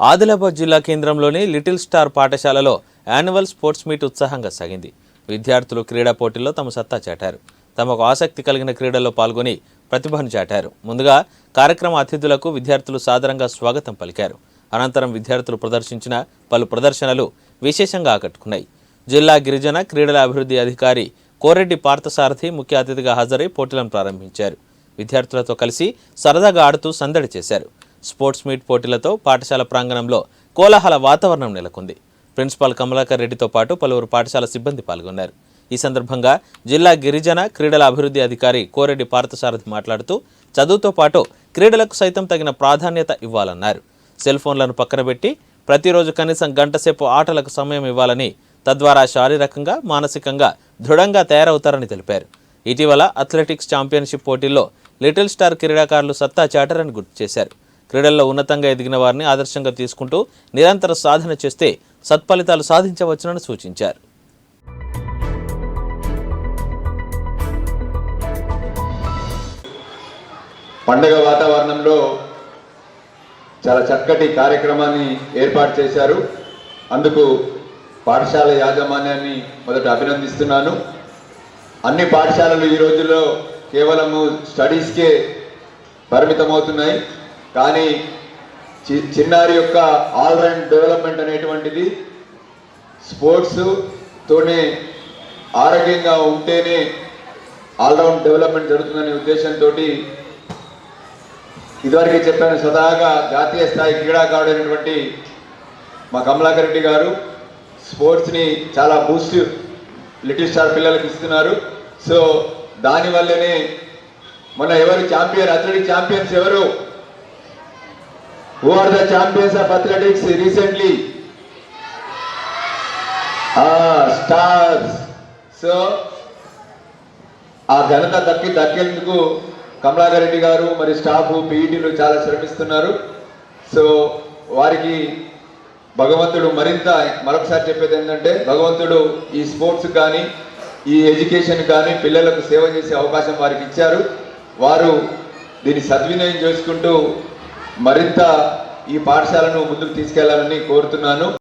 ఆదిలాబాద్ జిల్లా కేంద్రంలోని little star పాఠశాలలో యాన్యువల్ స్పోర్ట్స్ మీట్ ఉత్సాహంగా సాగింది. విద్యార్థులు క్రీడా పోటీల్లో తమ సత్తా చాటారు. తమకు ఆసక్తి కలిగిన క్రీడల్లో పాల్గొని ప్రతిభను చాటారు. ముందుగా కార్యక్రమ అతిథులకు విద్యార్థులు సాదరంగా స్వాగతం పలికారు. అనంతరం విద్యార్థులు ప్రదర్శించిన పలు ప్రదర్శనలు విశేషంగా ఆకట్టుకున్నాయి. జిల్లా గిరిజన క్రీడల అభివృద్ధి అధికారి కోరెడ్డి పార్థసారథి ముఖ్య అతిథిగా హాజరై పోటీలను ప్రారంభించారు. విద్యార్థులతో కలిసి సరదాగా ఆడుతూ సందడి చేశారు. స్పోర్ట్స్ మీట్ పోటీలతో పాఠశాల ప్రాంగణంలో కోలాహల వాతావరణం నెలకొంది. ప్రిన్సిపాల్ కమలాకర్ రెడ్డితో పాటు పలువురు పాఠశాల సిబ్బంది పాల్గొన్నారు. ఈ సందర్భంగా జిల్లా గిరిజన క్రీడల అభివృద్ధి అధికారి కోరెడ్డి పార్థసారథి మాట్లాడుతూ చదువుతో పాటు క్రీడలకు సైతం తగిన ప్రాధాన్యత ఇవ్వాలన్నారు. సెల్ ఫోన్లను పక్కన పెట్టి ప్రతిరోజు కనీసం గంటసేపు ఆటలకు సమయం ఇవ్వాలని తద్వారా శారీరకంగా మానసికంగా దృఢంగా తయారవుతారని తెలిపారు. ఇటీవల అథ్లెటిక్స్ ఛాంపియన్షిప్ పోటీల్లో లిటిల్ స్టార్ క్రీడాకారులు సత్తా చాటారని గుర్తు చేశారు. క్రీడల్లో ఉన్నతంగా ఎదిగిన వారిని ఆదర్శంగా తీసుకుంటూ నిరంతర సాధన చేస్తే సత్ఫలితాలు సాధించవచ్చునని సూచించారు. పండగ వాతావరణంలో చాలా చక్కటి కార్యక్రమాన్ని ఏర్పాటు చేశారు. అందుకు పాఠశాల యాజమాన్యాన్ని మొదట అభినందిస్తున్నాను. అన్ని పాఠశాలలు ఈ రోజుల్లో కేవలము స్టడీస్కే పరిమితమవుతున్నాయి. కానీ చి- చిన్నారి యొక్క ఆల్రౌండ్ డెవలప్మెంట్ అనేటువంటిది స్పోర్ట్స్ తోనే ఆరోగ్యంగా ఉంటేనే ఆల్రౌండ్ డెవలప్మెంట్ జరుగుతుందనే ఉద్దేశంతో ఇదివరకే చెప్పాను సదాగా జాతీయ స్థాయి క్రీడాకారుడు అయినటువంటి మా కమలాకర్ రెడ్డి గారు స్పోర్ట్స్ని చాలా బూస్ట్ లిటిల్ స్టార్ పిల్లలకు ఇస్తున్నారు. సో దానివల్లనే మొన్న ఎవరు ఛాంపియన్ అథ్లెటిక్ ఛాంపియన్స్ ఎవరు who are the champions of athletics recently stars so ఆ ఘనత దక్కి దక్కేందుకు కమలాకరెడ్డి గారు మరి స్టాఫ్ పీఈటీలు చాలా శ్రమిస్తున్నారు. సో వారికి భగవంతుడు మరింత మరొకసారి చెప్పేది ఏంటంటే భగవంతుడు ఈ స్పోర్ట్స్ కానీ ఈ ఎడ్యుకేషన్ కానీ పిల్లలకు సేవ చేసే అవకాశం వారికి ఇచ్చారు. వారు దీన్ని సద్వినియోగం చేసుకుంటూ మరింత ఈ పాఠశాలను ముందుకు తీసుకెళ్ళాలని కోరుతున్నాను.